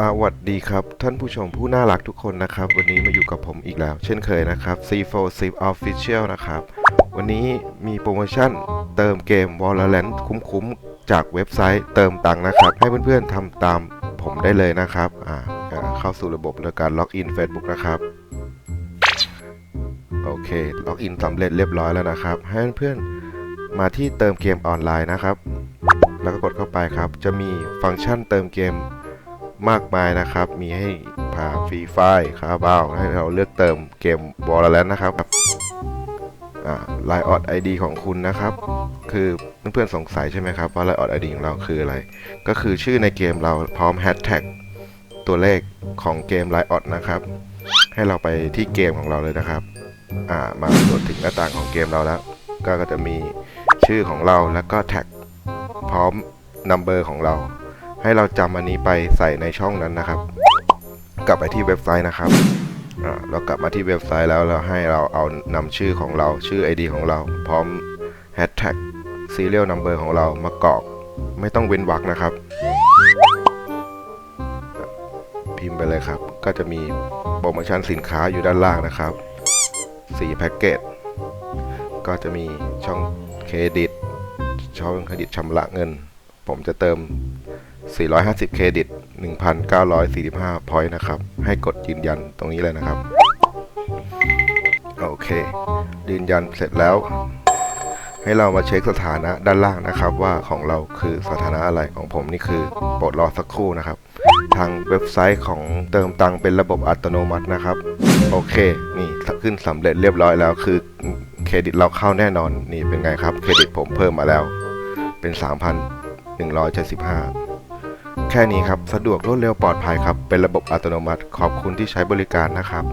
สวัสดีครับ ท่านผู้ชมผู้น่ารักทุกคนนะครับ วันนี้มาอยู่กับผมอีกแล้ว เช่นเคยนะครับ C4 10 Official นะครับ วันนี้มีโปรโมชั่นเติมเกม Valorant คุ้มๆ จากเว็บไซต์เติมตังค์นะครับ ให้เพื่อนๆทำตามผมได้เลยนะครับอ่าเข้าสู่ระบบโดยการล็อกอิน Facebook นะครับโอเคล็อกอินสำเร็จเรียบร้อยแล้วนะครับ ให้เพื่อนๆมาที่เติมเกมออนไลน์นะครับ แล้วก็กดเข้าไปครับ จะมีฟังก์ชันเติมเกม มากมายนะครับ มีให้ผ่าฟรีไฟล์คาราบาวให้เราเลือกเติมเกม Valorant นะครับไลน์ออดไอดีของคุณนะครับ คือเพื่อนๆสงสัยใช่ไหมครับ ว่าไลน์ออดไอดีของเราคืออะไร ก็คือชื่อในเกมเราพร้อมแฮชแท็กตัวเลขของเกมไลน์ออดนะครับ ให้เราไปที่เกมของเราเลยนะครับมาตรวจถึงหน้าต่างของเกมเราแล้ว ก็จะมีชื่อของเราแล้วก็แท็กพร้อมนัมเบอร์ของเรา ให้เราจำอันนี้ไปใส่ในช่องนั้นนะครับ กลับไปที่เว็บไซต์นะครับเรากลับมาที่เว็บไซต์แล้วเราให้เราเอานำชื่อของเราชื่อ ID ของเรา พร้อมแฮชแท็ก serial number ของเรามากรอก ไม่ต้องเว้นวรรคนะครับ พิมพ์ไปเลยครับ ก็จะมีโปรโมชั่นสินค้าอยู่ด้านล่างนะครับ4แพ็กเกจก็จะมีช่องเครดิต ช่องเครดิตชำระเงิน ผมจะเติม 450 เครดิต 1,945 พอยต์นะครับ ให้กดยืนยันตรงนี้เลยนะครับ โอเค ยืนยันเสร็จแล้ว ให้เรามาเช็คสถานะด้านล่างนะครับ ว่าของเราคือสถานะอะไรของผมนี่คือโปรดรอสักครู่นะครับ ทางเว็บไซต์ของเติมตังเป็นระบบอัตโนมัตินะครับ โอเค นี่ขึ้นสำเร็จเรียบร้อยแล้ว คือเครดิตเราเข้าแน่นอน นี่เป็นไงครับ เครดิตผมเพิ่มมาแล้ว เป็น 3,175 แค่นี้ครับ สะดวกรวดเร็วปลอดภัยครับ เป็นระบบอัตโนมัติ ขอบคุณที่ใช้บริการนะครับ